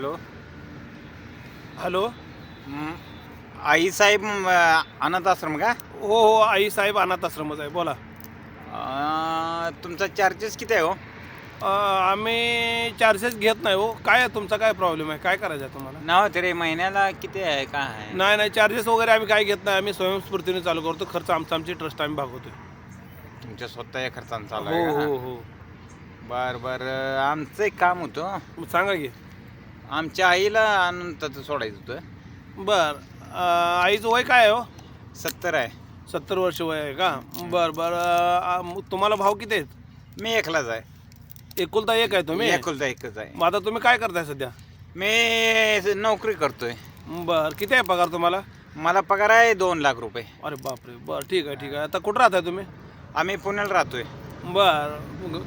Hello. Hello. म, आई साहेब म, अनाथ आश्रम का? हो हो आई साहेब अनाथ आश्रमच आहे. बोला. अं, तुमचा चार्जेस किती आहे हो? अ, आम्ही चार्जेस घेत नाही हो. काय आहे तुमचा काय प्रॉब्लेम आहे? काय करायचं आहे तुम्हाला? नाव तरी महिन्याला किती आहे काय आहे? नाही नाही चार्जेस वगैरे आम्ही काय घेत नाही. आम्ही स्वयंस्फूर्तीने चालू करतो. खर्च आमचा आमची ट्रस्ट आम्ही भागवतोय. तुमच्या स्वतःच्या खर्चानं चालू हो आहे हो हो. बर बर. आमचं एक काम होतं. सांगा की. आमच्या आईला अनंतात सोडायचं होतं. बर अ, आईचं वय काय आहे हो? सत्तर आहे. सत्तर वर्ष वय आहे का? बर बर अ, मग तुम्हाला भाव किती आहेत? मी एकलाच आहे. एकुलता एक आहे तुम्ही? एकुलता एकच आहे. मग आता तुम्ही काय करताय सध्या? मी नोकरी करतोय. बर किती आहे पगार तुम्हाला? मला पगार आहे दोन लाख रुपये. अरे बापरे बर ठीक आहे ठीक आहे. आता कुठं राहताय तुम्ही? आम्ही पुण्याला राहतोय. बर.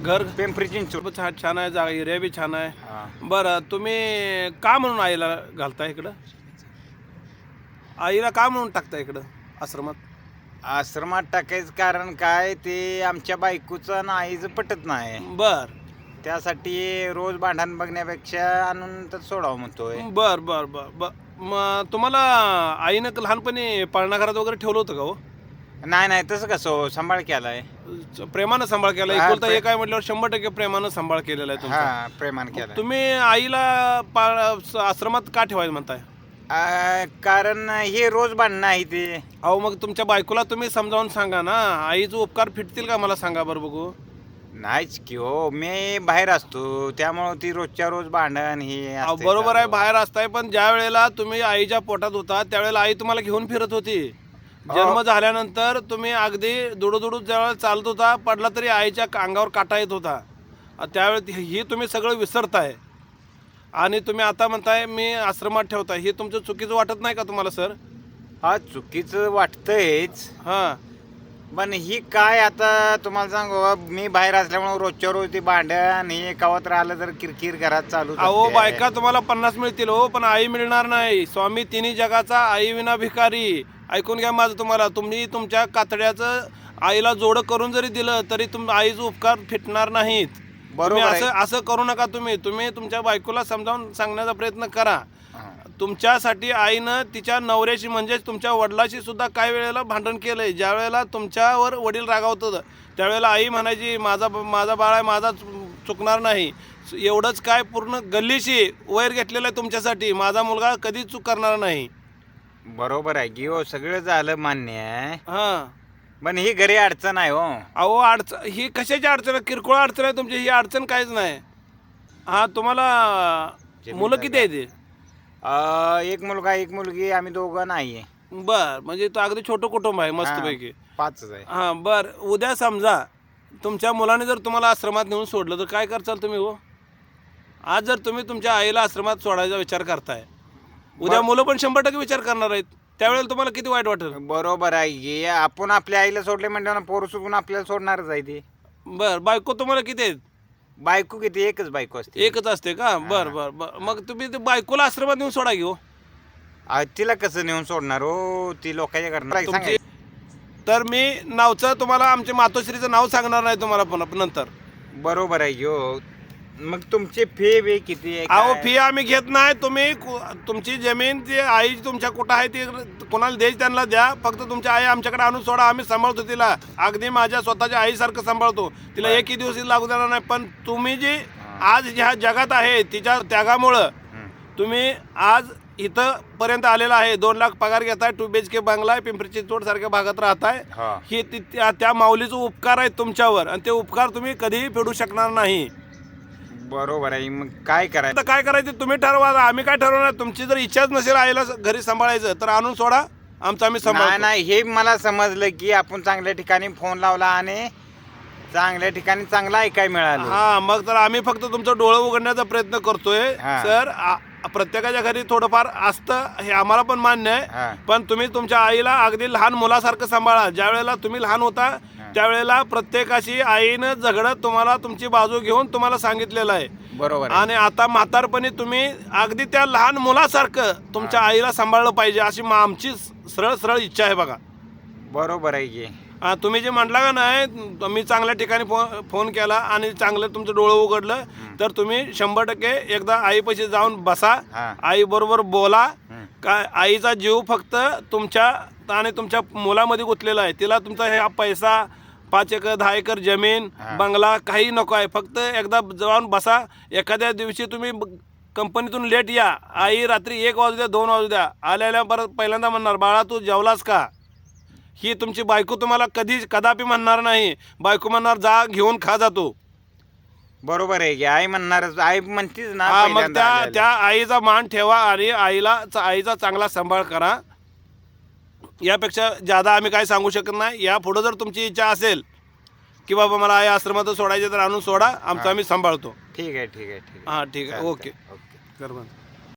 घर पिंपरी चिंचवड. छान छान आहे जागा एरिया बी छान आहे. हा. बरं तुम्ही का म्हणून आईला घालता इकडं? आईला का म्हणून टाकता इकडं आश्रमात? आश्रमात टाकायचं कारण काय ते आमच्या बायकोचं आईचं पटत नाही. बर. त्यासाठी रोज भांडण बघण्यापेक्षा आणून तर सोडावं म्हणतोय. बर बर बर बर. मग तुम्हाला आईनं लहानपणी पाळणाघरात वगैरे ठेवलं होतं का हो? नाही नाही तसं कसं हो, सांभाळ केलाय. प्रेमानं सांभाळ केला. हा, एकुलता प्रे- एक आहे म्हटल्यावर शंभर टक्के प्रेमानं सांभाळ केलेला आहे तुमचा. हा प्रेमान केलाय. तुम्ही आईला पाळ आश्रमात का ठेवायचं म्हणताय? आ, कारण हे रोज भांडणं आहे ते. अहो मग तुमच्या बायकोला तुम्ही समजावून सांगा ना. आईचे उपकार फिटतील का मला सांगा बरं बघू. नाहीच की हो मी बाहेर असतो. त्यामुळं ती रोजच्या रोज भांडण हे अहो, असतंय बरोबर आहे चालू. बाहेर असताय पण ज्या वेळेला तुम्ही आईच्या पोटात होता त्यावेळेला आई तुम्हाला घेऊन फिरत होती. जन्म झाल्यानंतर तुम्ही अगदी दुडू दुडू ज्यावेळेला चालत होता पडला तरी आईच्या अंगावर काटा येत होता. अ, त्यावेळेस ही तुम्ही सगळं विसरताय. आणि तुम्ही आता म्हणताय मी आश्रमात ठेवताय. हे तुमचं चुकीचं वाटत नाही का तुम्हाला सर? हा चुकीचं वाटतंयच. हां. पण ही काय आता तुम्हाला सांगू मी बाहेर असल्यामुळे रोजच्या रोज ती भांडण हे कवत राहिलं तर किरकिर घरात चालू अहो बायका तुम्हाला पन्नास मिळतील हो पण आई मिळणार नाही. स्वामी तिन्ही जगाचा आई विना भिकारी ऐकून घ्या माझं तुम्हाला. तुम्ही तुमच्या कातड्याचं आईला जोडं करून जरी दिलं तरी तुम आईचे उपकार फिटणार नाहीत. बरोबर आहे. असं असं करू नका तुम्ही. तुम्ही तुमच्या बायकोला समजावून सांगण्याचा प्रयत्न करा. तुमच्यासाठी आईनं तिच्या नवऱ्याशी म्हणजेच तुमच्या वडिलाशी सुद्धा काही वेळेला भांडण केलंय. ज्या वेळेला तुमच्यावर वडील रागावत होतं त्यावेळेला आई म्हणायची माझा माझा बाळ आहे माझा चु- चुकणार नाही. एवढंच काय पूर्ण गल्लीशी वैर घेतलेलं आहे तुमच्यासाठी. माझा मुलगा कधीच चूक करणार नाही. बरोबर आहे की हो सगळं झालं मान्य आहे. हां. पण ही घरी अडचण आहे हो. अहो अडचण ही कशाची अडचण आहे? किरकोळ अडचण आहे तुमची ही अडचण काहीच नाही. हा तुम्हाला मुलं किती आहे ते अं, एक मुलगा एक मुलगी आम्ही दोघं नाही आहे बर म्हणजे तो अगदी छोटं कुटुंब आहे मस्तपैकी. पाचच आहे. हां बर उद्या समजा तुमच्या मुलाने जर तुम्हाला आश्रमात नेऊन सोडलं तर काय करचाल तुम्ही हो? आज जर तुम्ही तुमच्या आईला आश्रमात सोडायचा विचार करताय उद्या मुलं पण शंभर टक्के विचार करणार आहेत. त्यावेळेला तुम्हाला किती वाईट वाटेल? बरोबर आहे. की आपण आपल्या आईला सोडले म्हणजे पोरं सुटून आपल्याला सोडणारच आहे ते. बर बायको तुम्हाला किती आहेत? बायको किती? एकच बायको असते. एकच असते का? बर बर बर. मग तुम्ही ते बायकोला आश्रमात नेऊन सोडा घेऊ आ, तिला कसं नेऊन सोडणार हो? ती लोकांच्या करणार तुमची तर मी नावचं तुम्हाला आमच्या मातोश्रीचं नाव सांगणार नाही तुम्हाला पुन्हा नंतर. बरोबर आहे हो. मग तुमची फी बी किती आहे? अहो काय? फी आम्ही घेत नाही. तुम्ही कु- तुमची जमीन ती आई तुमच्या कुठं आहे ती कोणाला द्यायची त्यांना द्या. फक्त तुमची आई आमच्याकडे आणून सोडा. आम्ही सांभाळतो तिला. अगदी माझ्या स्वतःच्या आईसारखं सांभाळतो. तिला एकही दिवस लागू देणार नाही. पण तुम्ही जी आज ज्या जगात आहे तिच्या त्यागामुळं हं. तुम्ही आज इथं पर्यंत आलेला आहे. दोन लाख पगार घेताय टू बी एच के बंगला आहे पिंपरी चिंचवड सारख्या भागात राहताय. हा. ही ती- त्या त्या माऊलीचा उपकार आहे तुमच्यावर. आणि ते उपकार तुम्ही कधीही फेडू शकणार नाही. बरोबर आहे. मग काय करायचं? आता काय करायचं? तुम्ही ठरवा आम्ही काय ठरवणार? तुमची जर इच्छाच नसेल आईला घरी सांभाळायचं तर आणून सोडा. आमचं आम्ही नाही सांभाळ नाही हे मला समजलं की आपण चांगल्या ठिकाणी फोन लावला आणि चांगल्या ठिकाणी चांगला ऐकाय मिळालं. हा मग तर आम्ही फक्त तुमचं डोळं उघडण्याचा प्रयत्न करतोय. हा. सर आ- प्रत्येकाच्या घरी थोडंफार असतं हे आम्हाला पण मान्य आहे. पण तुम्ही तुमच्या आईला अगदी लहान मुलासारखं सांभाळा. ज्या वेळेला तुम्ही लहान होता त्यावेळेला प्रत्येकाशी आईनं झगडत तुम्हाला तुमची बाजू घेऊन तुम्हाला सांगितलेलं आहे. बरोबर. आणि आता म्हातारपणी तुम्ही अगदी त्या लहान मुलासारखं तुमच्या आईला सांभाळलं पाहिजे अशी मा- आमची सरळ सरळ इच्छा आहे बघा. बरोबर आहे की. तुम्ही जे म्हटला का नाही मी चांगल्या ठिकाणी फो फोन केला आणि चांगलं तुमचं डोळं उघडलं तर तुम्ही शंभर टक्के एकदा आईपाशी जाऊन बसा. आई बरोबर बोला. काय आईचा जीव फक्त तुमच्या आणि तुमच्या मुलामध्ये गुंतलेला आहे. तिला तुमचा हे पैसा पाच एकर दहा एकर जमीन. बंगला काही नको आहे. फक्त एकदा जाऊन बसा. एखाद्या दिवशी तुम्ही कंपनीतून लेट या. आई रात्री एक वाजू द्या दोन वाजू द्या. आल्याला परत पहिल्यांदा म्हणणार बाळा तू जेवलास का? ही तुमची बायको तुम्हाला कधी कदापि म्हणणार नाही. बायको म्हणणार जा घेऊन खा जातो बरोबर आहे की आई म्हणणार आई म्हणतीच ना हा मग पहिल्यांदा त्या. त्या आईचा मान ठेवा आणि आईला आईचा चांगला सांभाळ करा. यापेक्षा जादा आम्ही काय सांगू शकत नाही. या पुढं जर तुमची इच्छा असेल की बाबा मला आई आश्रमात सोडायचे तर आणून सोडा. आमचं आम्ही सांभाळतो. ठीक आहे ठीक आहे ठीक आहे. हां ठीक आहे. चालतंय. ओके. ओके.